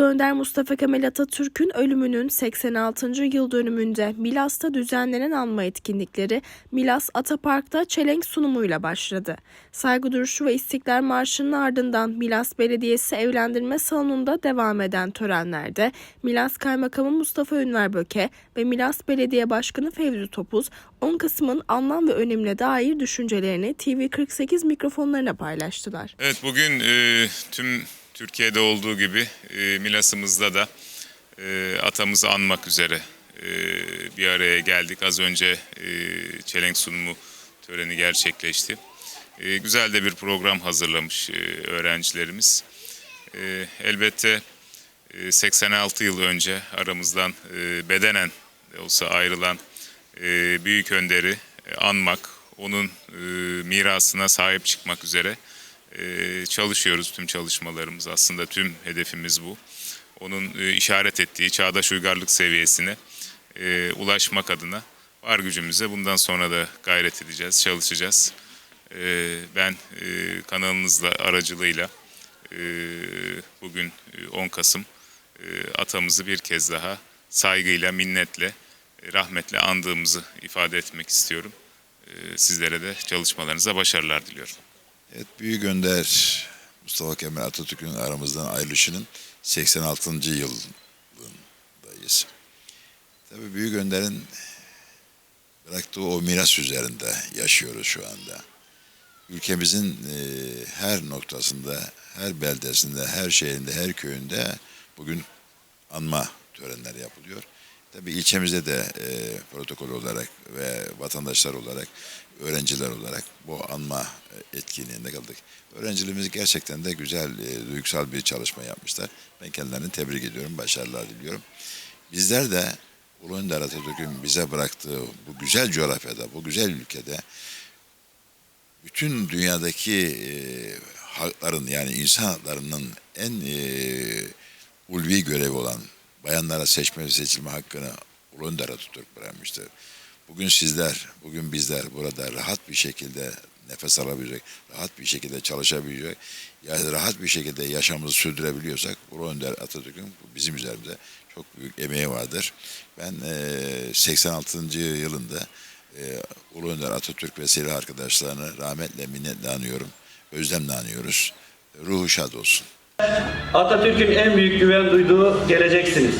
Ulu Önder Mustafa Kemal Atatürk'ün ölümünün 86. yıl dönümünde Milas'ta düzenlenen anma etkinlikleri Milas Atapark'ta çelenk sunumuyla başladı. Saygı duruşu ve İstiklal Marşı'nın ardından Milas Belediyesi Evlendirme Salonu'nda devam eden törenlerde Milas Kaymakamı Mustafa Ünver Böke ve Milas Belediye Başkanı Fevzi Topuz 10 Kasım'ın anlam ve önemine dair düşüncelerini TV48 mikrofonlarına paylaştılar. Evet bugün e, tüm Türkiye'de olduğu gibi e, Milas'ımızda da e, atamızı anmak üzere e, bir araya geldik. Az önce e, çelenk sunumu töreni gerçekleşti. E, güzel de bir program hazırlamış e, öğrencilerimiz. E, elbette e, 86 yıl önce aramızdan e, bedenen de olsa ayrılan e, büyük önderi e, anmak, onun e, mirasına sahip çıkmak üzere e, çalışıyoruz. Tüm çalışmalarımız aslında tüm hedefimiz bu. Onun e, işaret ettiği çağdaş uygarlık seviyesine e, ulaşmak adına var gücümüze bundan sonra da gayret edeceğiz, çalışacağız. E, ben e, kanalınızla aracılığıyla bugün e, 10 Kasım e, atamızı bir kez daha saygıyla, minnetle, rahmetle andığımızı ifade etmek istiyorum. E, Sizlere de çalışmalarınıza başarılar diliyorum. Evet, Büyük Önder Mustafa Kemal Atatürk'ün aramızdan ayrılışının 86. yılındayız. Tabii Büyük Önder'in bıraktığı o miras üzerinde yaşıyoruz şu anda. Ülkemizin e, her noktasında, her beldesinde, her şehrinde, her köyünde bugün anma törenleri yapılıyor. Tabii ilçemizde de e, protokol olarak ve vatandaşlar olarak, öğrenciler olarak bu anma e, etkinliğinde kaldık. Öğrencilerimiz gerçekten de güzel, e, duygusal bir çalışma yapmışlar. Ben kendilerini tebrik ediyorum, başarılar diliyorum. Bizler de Ulu Önder Atatürk'ün bize bıraktığı bu güzel coğrafyada, bu güzel ülkede bütün dünyadaki e, hakların yani insan haklarının en e, ulvi görevi olan bayanlara seçme ve seçilme hakkını Ulu Önder Atatürk bırakmıştır. Bugün sizler, bugün bizler burada rahat bir şekilde nefes alabilecek, rahat bir şekilde çalışabilecek, yani rahat bir şekilde yaşamımızı sürdürebiliyorsak Ulu Önder Atatürk'ün bizim üzerimizde çok büyük emeği vardır. Ben e, 86. yılında e, Ulu Önder Atatürk ve silah arkadaşlarını rahmetle, minnetle anıyorum. Özlemle anıyoruz. Ruhu şad olsun. Atatürk'ün en büyük güven duyduğu geleceksiniz.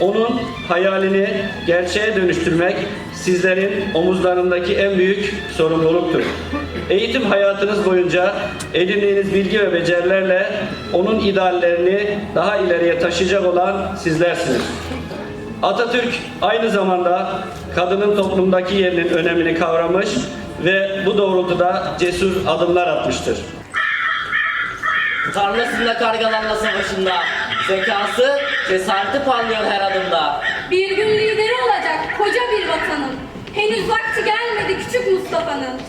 Onun hayalini gerçeğe dönüştürmek sizlerin omuzlarındaki en büyük sorumluluktur. Eğitim hayatınız boyunca edindiğiniz bilgi ve becerilerle onun ideallerini daha ileriye taşıyacak olan sizlersiniz. Atatürk aynı zamanda kadının toplumdaki yerinin önemini kavramış ve bu doğrultuda cesur adımlar atmıştır. Tarlasında kargalarla savaşında Zekası, cesareti parlıyor her adımda Bir gün lideri olacak koca bir vatanın. Henüz vakti gelmedi küçük Mustafa'nın.